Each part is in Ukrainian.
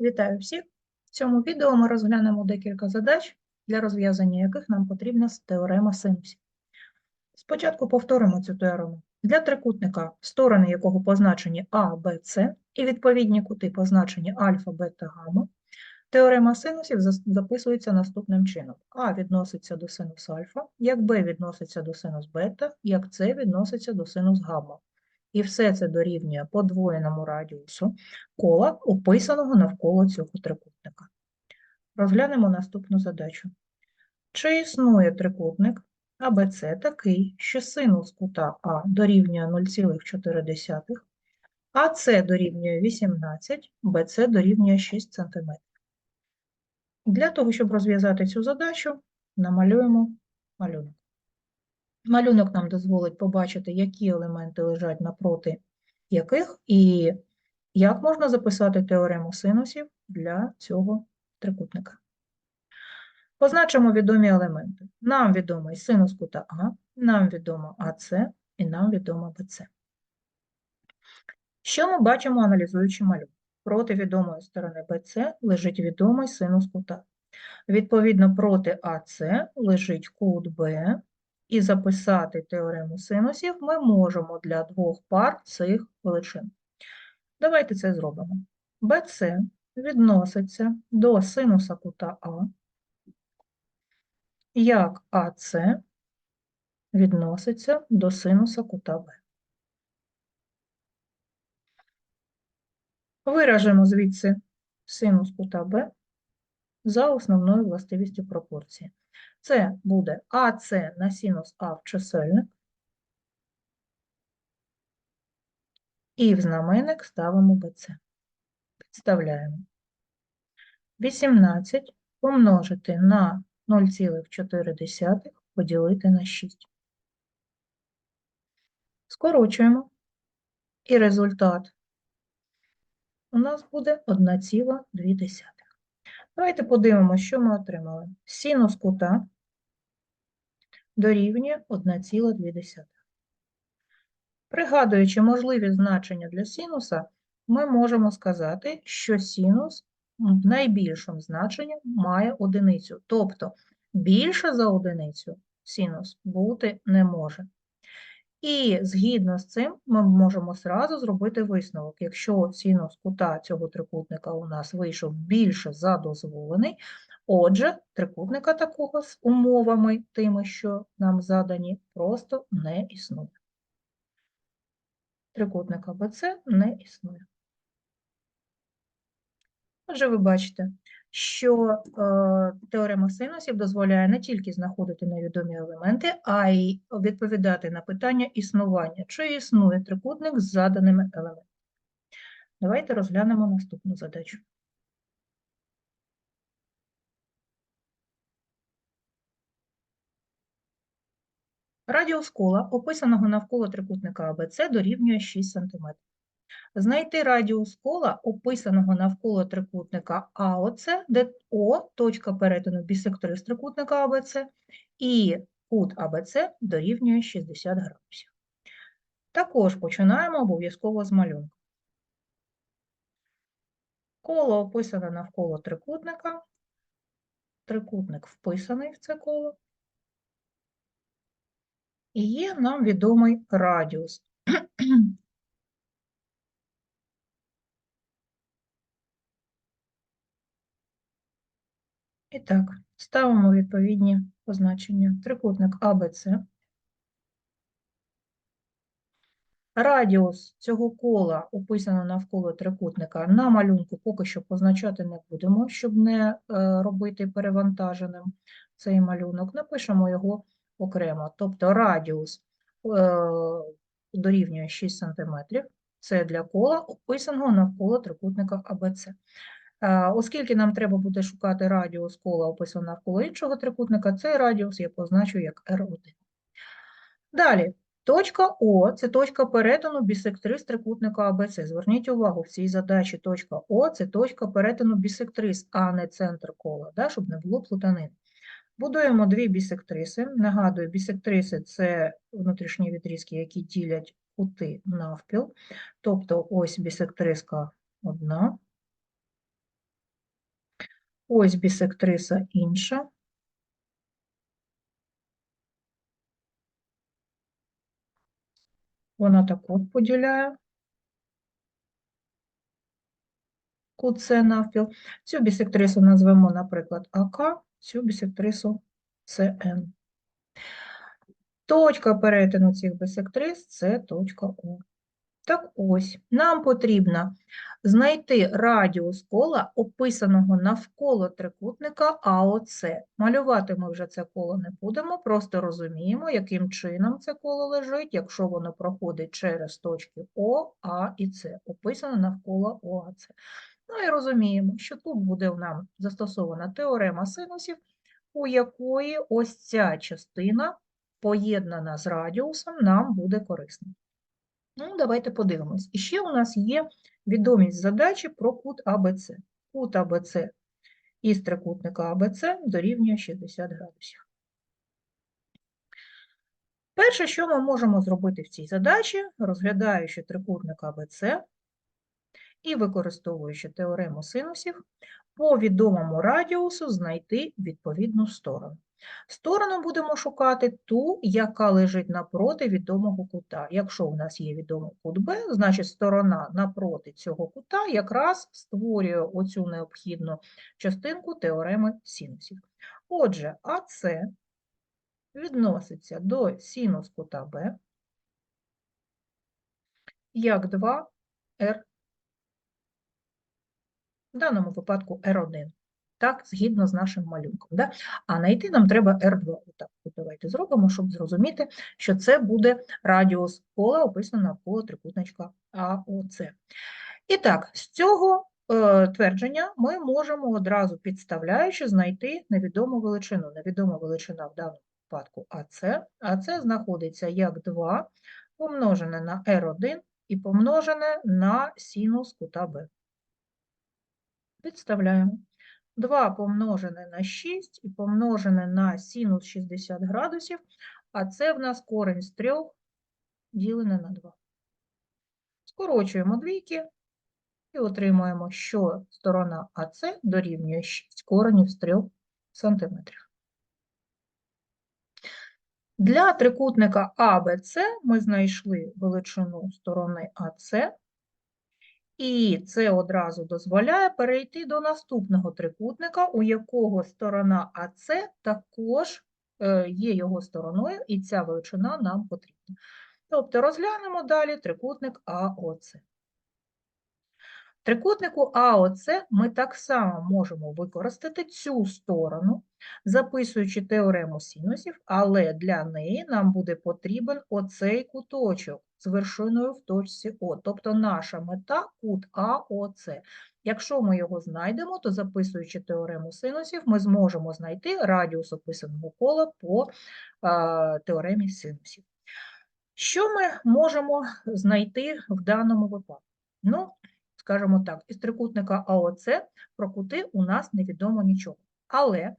Вітаю всіх! В цьому відео ми розглянемо декілька задач, для розв'язання яких нам потрібна теорема синусів. Спочатку повторимо цю теорему. Для трикутника, сторони якого позначені А, Б, С, і відповідні кути позначені альфа, бета, гамма, теорема синусів записується наступним чином. А відноситься до синус альфа, як Б відноситься до синус бета, як С відноситься до синус гамма. І все це дорівнює подвоєному радіусу кола, описаного навколо цього трикутника. Розглянемо наступну задачу. Чи існує трикутник АБЦ такий, що синус кута А дорівнює 0,4, АС дорівнює 18, БЦ дорівнює 6 см? Для того, щоб розв'язати цю задачу, намалюємо малюнок. Малюнок нам дозволить побачити, які елементи лежать напроти яких і як можна записати теорему синусів для цього трикутника. Позначимо відомі елементи. Нам відомий синус кута А, нам відомо АС і нам відомо БЦ. Що ми бачимо, аналізуючи малюнок? Проти відомої сторони БЦ лежить відомий синус кута. Відповідно, проти АС лежить кут Б, і записати теорему синусів ми можемо для двох пар цих величин. Давайте це зробимо. BC відноситься до синуса кута А, як АС відноситься до синуса кута Б. Виражемо звідси синус кута Б за основною властивістю пропорції. Це буде АС на синус А в чисельник. І в знаменник ставимо BC. Підставляємо. 18 помножити на 0,4 поділити на 6. Скорочуємо. І результат у нас буде 1,2. Давайте подивимося, що ми отримали. Синус кута дорівнює 1,2. Пригадуючи можливі значення для синуса, ми можемо сказати, що синус в найбільшому значенні має одиницю. Тобто більше за одиницю синус бути не може. І згідно з цим ми можемо зразу зробити висновок. Якщо синус кута цього трикутника у нас вийшов більше за дозволений, отже, трикутника такого з умовами тими, що нам задані, просто не існує. Трикутника БЦ не існує. Отже, ви бачите, що е, теорема синусів дозволяє не тільки знаходити невідомі елементи, а й відповідати на питання існування, чи існує трикутник з заданими елементами. Давайте розглянемо наступну задачу. Радіус кола, описаного навколо трикутника АБЦ, дорівнює 6 см. Знайти радіус кола, описаного навколо трикутника АОЦ, де О – точка перетину бісекторис трикутника АБЦ, і кут АБЦ дорівнює 60 градусів. Також починаємо обов'язково з малюнка. Коло описане навколо трикутника. Трикутник вписаний в це коло. І є нам відомий радіус. І так, ставимо відповідні позначення. Трикутник АБЦ. Радіус цього кола, описано навколо трикутника, на малюнку поки що позначати не будемо, щоб не е, робити перевантаженим цей малюнок. Напишемо його окремо. Тобто радіус е, дорівнює 6 см. Це для кола, описаного навколо трикутника АБЦ. Е, Оскільки нам треба буде шукати радіус кола, описаного навколо іншого трикутника, цей радіус я позначу як R1. Далі, точка О – це точка перетину бісектрис трикутника АБЦ. Зверніть увагу, в цій задачі точка О – це точка перетину бісектрис, а не центр кола, да, щоб не було плутанин. Будуємо дві бісектриси. Нагадую, бісектриси – це внутрішні відрізки, які ділять кути навпіл. Тобто ось бісектриска одна, Ось бісектриса інша. Вона так от поділяє кут навпіл. Цю бісектрису назвемо, наприклад, АК, цю бісектрису СН. Точка перетину цих бісектрис – це точка О. Так ось, нам потрібно знайти радіус кола, описаного навколо трикутника АОЦ. Малювати ми вже це коло не будемо, просто розуміємо, яким чином це коло лежить, якщо воно проходить через точки О, А і С, описано навколо ОАЦ. Ну і розуміємо, що тут буде нам застосована теорема синусів, у якої ось ця частина, поєднана з радіусом, нам буде корисна. Ну, давайте подивимось. І ще у нас є відомість задачі про кут АБЦ. Кут АБЦ із трикутника АБЦ дорівнює 60 градусів. Перше, що ми можемо зробити в цій задачі, розглядаючи трикутник АБЦ і використовуючи теорему синусів, по відомому радіусу знайти відповідну сторону. Сторону будемо шукати ту, яка лежить напроти відомого кута. Якщо у нас є відомий кут Б, значить сторона напроти цього кута якраз створює оцю необхідну частинку теореми синусів. Отже, АС відноситься до синус кута Б як 2R, в даному випадку R1 так, згідно з нашим малюнком. Да? А знайти нам треба R2. Отак, от давайте зробимо, щоб зрозуміти, що це буде радіус кола, описано навколо трикутничка АОЦ. І так, з цього е, твердження ми можемо одразу підставляючи знайти невідому величину. Невідома величина в даному випадку АЦ. АЦ знаходиться як 2 помножене на R1 і помножене на синус кута Б. Підставляємо. 2 помножене на 6 і помножене на синус 60 градусів, а це в нас корень з 3 ділене на 2. Скорочуємо двійки і отримуємо, що сторона АС дорівнює 6 коренів з 3 см. Для трикутника АБЦ ми знайшли величину сторони АС і це одразу дозволяє перейти до наступного трикутника, у якого сторона АС також е, є його стороною, і ця величина нам потрібна. Тобто розглянемо далі трикутник АОЦ. Трикутнику АОЦ ми так само можемо використати цю сторону, записуючи теорему синусів, але для неї нам буде потрібен оцей куточок з вершиною в точці О. Тобто наша мета кут АОЦ. Якщо ми його знайдемо, то записуючи теорему синусів, ми зможемо знайти радіус описаного кола по а, теоремі синусів. Що ми можемо знайти в даному випадку? Ну, скажімо так, із трикутника АОЦ про кути у нас невідомо нічого. Але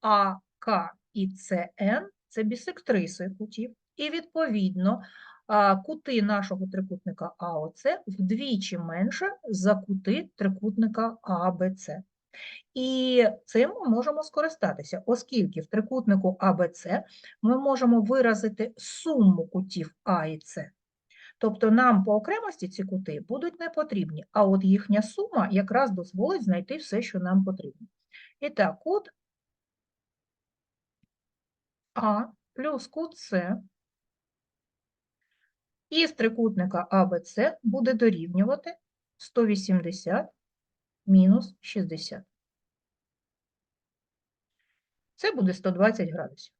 АК і СН це бісектриси кутів, і відповідно кути нашого трикутника АОЦ вдвічі менше за кути трикутника АБЦ. І цим ми можемо скористатися, оскільки в трикутнику АБЦ ми можемо виразити суму кутів А і С. Тобто нам по окремості ці кути будуть не потрібні, а от їхня сума якраз дозволить знайти все, що нам потрібно. І так, кут А плюс кут С із трикутника АБЦ буде дорівнювати 180 мінус 60. Це буде 120 градусів.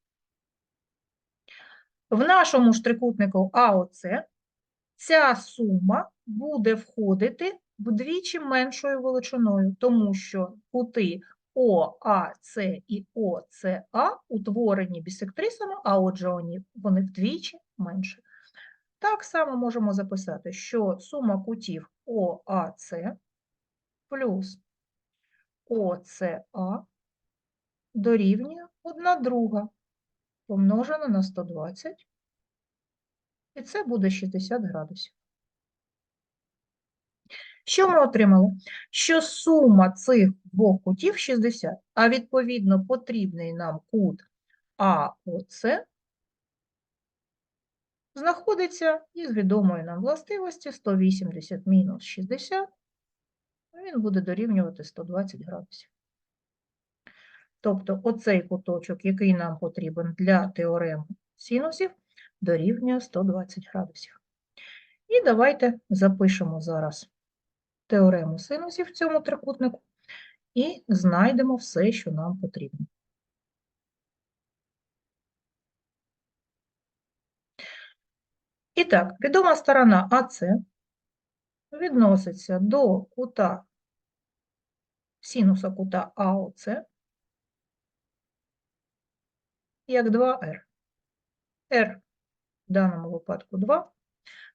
В нашому ж трикутнику АОЦ ця сума буде входити вдвічі меншою величиною, тому що кути ОАЦ і ОЦА утворені бісектрисами, а отже, вони, вдвічі менше. Так само можемо записати, що сума кутів ОАЦ плюс ОЦА дорівнює 1 друга помножена на 120 і це буде 60 градусів. Що ми отримали? Що сума цих двох кутів 60, а відповідно потрібний нам кут АОЦ знаходиться із відомої нам властивості 180 мінус 60, він буде дорівнювати 120 градусів. Тобто оцей куточок, який нам потрібен для теореми синусів, дорівнює 120 градусів. І давайте запишемо зараз теорему синусів в цьому трикутнику і знайдемо все, що нам потрібно. І так, відома сторона АС відноситься до кута синуса кута АОЦ як 2R. R в даному випадку 2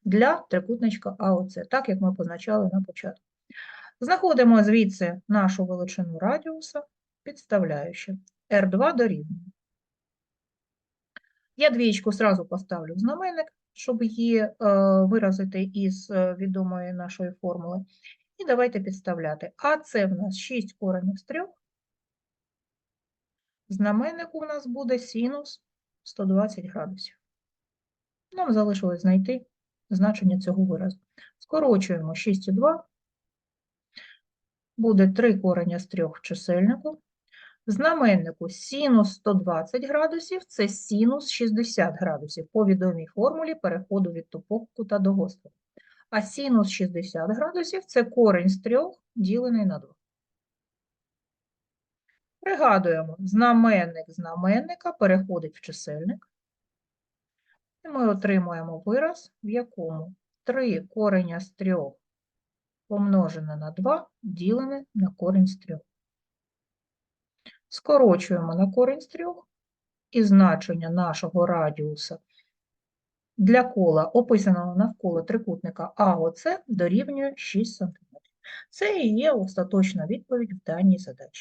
для трикутничка АОЦ, так як ми позначали на початку. Знаходимо звідси нашу величину радіуса, підставляючи R2 дорівнює. Я двічку зразу поставлю в знаменник, щоб її е, виразити із е, відомої нашої формули. І давайте підставляти. А це в нас 6 коренів з 3. Знаменник у нас буде синус 120 градусів. Нам залишилось знайти значення цього виразу. Скорочуємо 6,2. Буде 3 корення з 3 в чисельнику. В знаменнику синус 120 градусів – це синус 60 градусів по відомій формулі переходу від тупого кута до гострого. А синус 60 градусів – це корень з 3 ділений на 2. Пригадуємо, знаменник знаменника переходить в чисельник. І ми отримуємо вираз, в якому 3 кореня з 3 помножене на 2 ділене на корінь з 3. Скорочуємо на корінь з 3 і значення нашого радіуса для кола, описаного навколо трикутника АОЦ, дорівнює 6 см. Це і є остаточна відповідь в даній задачі.